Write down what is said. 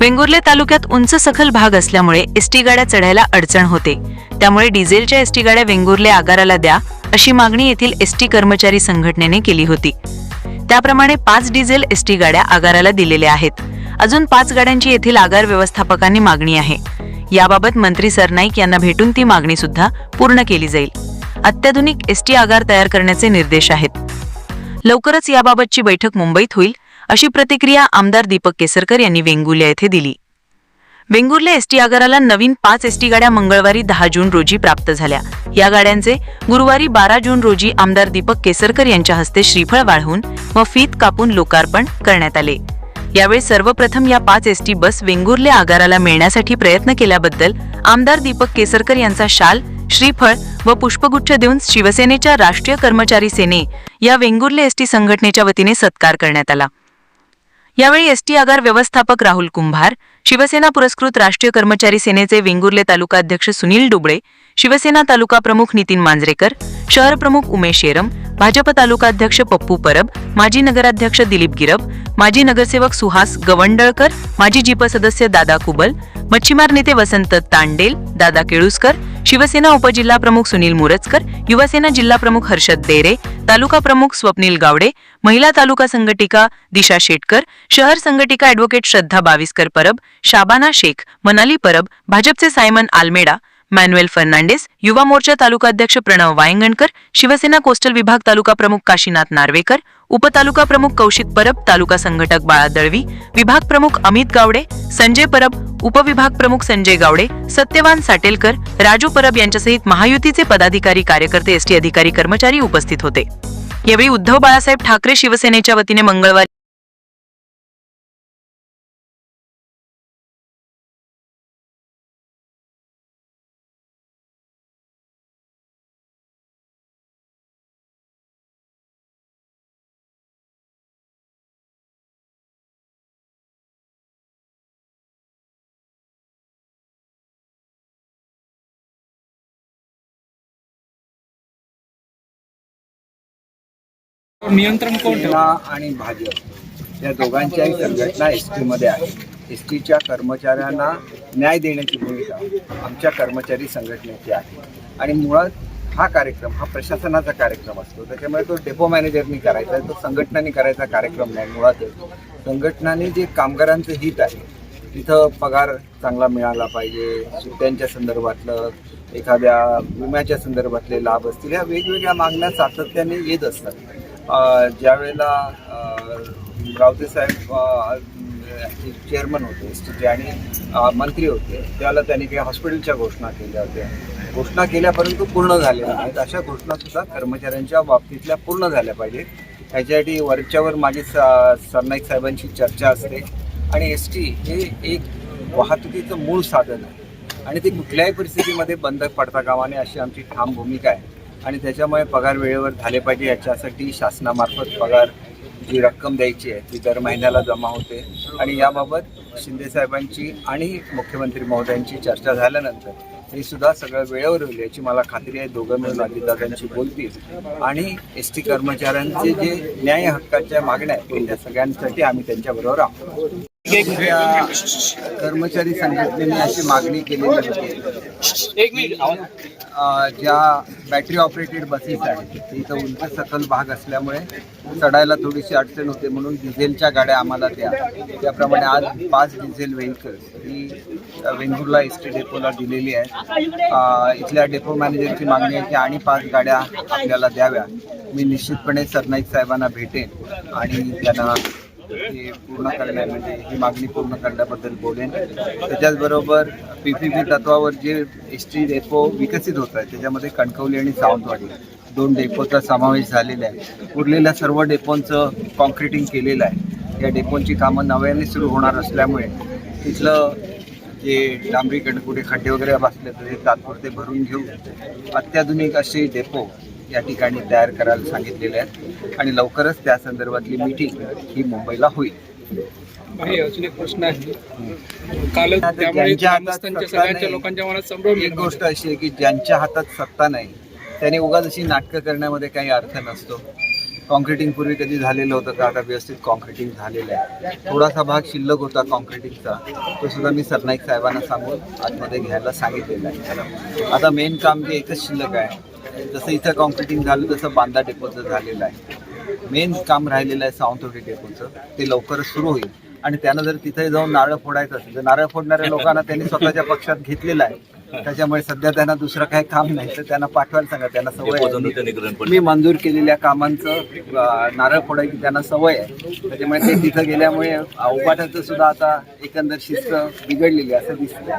वेंगुर्ले तालुक्यात उंच सखल भाग असल्यामुळे एसटी गाड्या चढायला अडचण होते. त्यामुळे डिझेलच्या एसटी गाड्या वेंगुर्ले आगाराला द्या अशी मागणी येथील एसटी कर्मचारी संघटनेने केली होती. त्याप्रमाणे पाच डिझेल एसटी गाड्या आगाराला दिलेल्या आहेत. अजून पाच गाड्यांची येथील आगार व्यवस्थापकांनी मागणी आहे. याबाबत मंत्री सरनाईक यांना भेटून ती मागणी सुद्धा पूर्ण केली जाईल. अत्याधुनिक एसटी आगार तयार करण्याचे निर्देश आहेत. लवकरच याबाबतची बैठक मुंबईत होईल. अशी प्रतिक्रिया आमदार दीपक केसरकर यांनी वेंगुर्ल्या येथे दिली. वेंगुर्ले एसटी आगाराला नवीन पाच एसटी गाड्या मंगळवारी दहा जून रोजी प्राप्त झाल्या. या गाड्यांचे गुरुवारी बारा जून रोजी आमदार दीपक केसरकर यांच्या हस्ते श्रीफळ वाढवून व फीत कापून लोकार्पण करण्यात आले. यावेळी सर्वप्रथम या पाच एसटी बस वेंगुर्ले आगाराला मिळण्यासाठी प्रयत्न केल्याबद्दल आमदार दीपक केसरकर यांचा शाल श्रीफळ व पुष्पगुच्छ देऊन शिवसेनेच्या राष्ट्रीय कर्मचारी सेने या वेंगुर्ले एसटी संघटनेच्या वतीने सत्कार करण्यात आला. यावेळी एसटी आगार व्यवस्थापक राहुल कुंभार शिवसेना पुरस्कृत राष्ट्रीय कर्मचारी सेनेचे वेंगुर्ले तालुका अध्यक्ष सुनील डुबळे शिवसेना तालुका प्रमुख नितीन मांजरेकर शहर प्रमुख उमेश येरम भाजप तालुका अध्यक्ष पप्पू परब माजी नगराध्यक्ष दिलीप गिरब माजी नगरसेवक सुहास गवंडळकर माजी जीप सदस्य दादा कुबल मच्छीमार नेते वसंत तांडेल दादा केळुसकर शिवसेना उपजिल्हा प्रमुख सुनील मुरचकर युवासेना जिल्हा प्रमुख हर्षद देरे तालुका प्रमुख स्वप्नील गावडे महिला तालुका संघटिका दिशा शेटकर शहर संघटिका ॲडव्होकेट श्रद्धा बाविस्कर परब शाबाना शेख मनाली परब भाजपचे सायमन आल्मेडा मॅन्युएल फर्नांडिस युवा मोर्चा तालुका अध्यक्ष प्रणव वायंगणकर शिवसेना कोस्टल विभाग तालुका प्रमुख काशीनाथ नार्वेकर उपतालुका प्रमुख कौशिक परब तालुका संघटक बाळा दळवी विभाग प्रमुख अमित गावडे संजय परब उपविभाग प्रमुख संजय गावडे सत्यवान साटेलकर राजू परब यांच्यासहित महायुतीचे पदाधिकारी कार्यकर्ते एसटी अधिकारी कर्मचारी उपस्थित होते. यावेळी उद्धव बाळासाहेब ठाकरे शिवसेनेच्या वतीने मंगळवारी नियंत्रण कोण आणि भाजप या दोघांच्याही संघटना एस टीमध्ये आहे एस टीच्या कर्मचाऱ्यांना न्याय देण्याची भूमिका आमच्या कर्मचारी संघटनेची आहे. आणि मुळात हा कार्यक्रम हा प्रशासनाचा कार्यक्रम असतो. त्याच्यामुळे तो डेपो मॅनेजरनी करायचा आहे तो संघटनांनी करायचा कार्यक्रम नाही. मुळातच संघटनांनी जे कामगारांचं हित आहे तिथं पगार चांगला मिळाला पाहिजे. सुट्ट्यांच्या संदर्भातलं एखाद्या विम्याच्या संदर्भातले लाभ असतील. ह्या वेगवेगळ्या मागण्या सातत्याने येत असतात. ज्या वेळेला रावते साहेब चेअरमन होते एस टीचे आणि मंत्री होते त्याला त्यांनी काही हॉस्पिटलच्या घोषणा केल्या होत्या. घोषणा केल्या परंतु पूर्ण झाल्या आहेत अशा घोषणासुद्धा कर्मचाऱ्यांच्या बाबतीतल्या पूर्ण झाल्या पाहिजेत. ह्याच्यासाठी वरच्यावर माझी स- सरनाईक साहेबांची चर्चा असते. आणि एस टी हे एक वाहतुकीचं मूळ साधन आहे. आणि ते कुठल्याही परिस्थितीमध्ये बंद पडता कामा नये अशी आमची ठाम भूमिका आहे. आणि त्याच्यामुळे पगार वेळेवर झाले पाहिजे याच्यासाठी शासनामार्फत पगार जी रक्कम द्यायची आहे ती दर महिन्याला जमा होते. आणि याबाबत शिंदेसाहेबांची आणि मुख्यमंत्री महोदयांची चर्चा झाल्यानंतर हे सुद्धा सगळं वेळेवर होईल याची मला खात्री आहे. दोघं मिळून अजितदादांशी बोलतील. आणि एस टी कर्मचाऱ्यांचे जे न्याय हक्काच्या मागण्या आहेत त्या सगळ्यांसाठी आम्ही त्यांच्याबरोबर आहोत. कर्मचारी संघटनेने अशी मागणी केलेली होती. ज्या बॅटरी ऑपरेटेड बसेस आहेत इथं उंच सखल भाग असल्यामुळे चढायला थोडीशी अडचण होते म्हणून डिझेलच्या गाड्या आम्हाला द्या. त्याप्रमाणे आज पाच डिझेल व्हेकल्स ही वेंगुर्ला एस टी डेपोला दिलेली आहे इथल्या डेपो मॅनेजरची मागणी आहे की आणि पाच गाड्या आपल्याला द्याव्या. मी निश्चितपणे सरनाईक साहेबांना भेटेन आणि त्यांना हे पूर्ण करण्या म्हणजे ही मागणी पूर्ण करण्याबद्दल बोलेन. त्याच्याचबरोबर पी पी पी तत्वावर जे एस टी डेपो विकसित होत आहे त्याच्यामध्ये कणकवली आणि सावंतवाडी दोन डेपोचा समावेश झालेला आहे. उरलेल्या सर्व डेपोंचं कॉन्क्रिटिंग केलेलं आहे. या डेपोंची कामं नव्याने सुरू होणार असल्यामुळे तिथलं जे डांबरी कुठे खड्डे वगैरे बसले तर ते तात्पुरते भरून घेऊन अत्याधुनिक असे डेपो या ठिकाणी तयार करायला सांगितलेले आहेत आणि लवकरच त्या संदर्भातली मीटिंग ही मुंबईला होईल. अजून एक प्रश्न आहे. सगळ्यांच्या लोकांच्या मनात संभ्रम गोष्ट अशी आहे की ज्यांच्या हातात सत्ता नाही त्याने उगाच अशी नाटकं करण्यामध्ये काही अर्थ नसतो. कॉन्क्रिटिंग पूर्वी कधी झालेलं होतं का? आता व्यवस्थित कॉन्क्रिटिंग झालेलं आहे. थोडासा भाग शिल्लक होता कॉन्क्रिटिंगचा तो सुद्धा मी सरनाईक साहेबांना सांगून आतमध्ये घ्यायला सांगितलेलं आहे. आता मेन काम जे एकच शिल्लक आहे जसं इथं कॉन्क्रिटिंग झालं तसं बांदा डेपोचं झालेलं आहे. मेन काम राहिलेलं आहे सावंतवाडी डेपोचं ते लवकरच सुरू होईल. आणि त्यानं जर तिथे जाऊन नारळ फोडायचं असेल तर नारळ फोडणाऱ्या लोकांना त्यांनी स्वतःच्या पक्षात घेतलेलं आहे. त्याच्यामुळे सध्या त्यांना दुसरं काही काम नाही तर त्यांना पाठवायला सांगा त्यांना सवय मी मंजूर केलेल्या कामांचं नारळ फोडायची त्यांना सवय आहे. त्याच्यामुळे ते तिथं गेल्यामुळे उपाटाचं सुद्धा आता एकंदर शिस्त बिघडलेली आहे असं दिसतंय.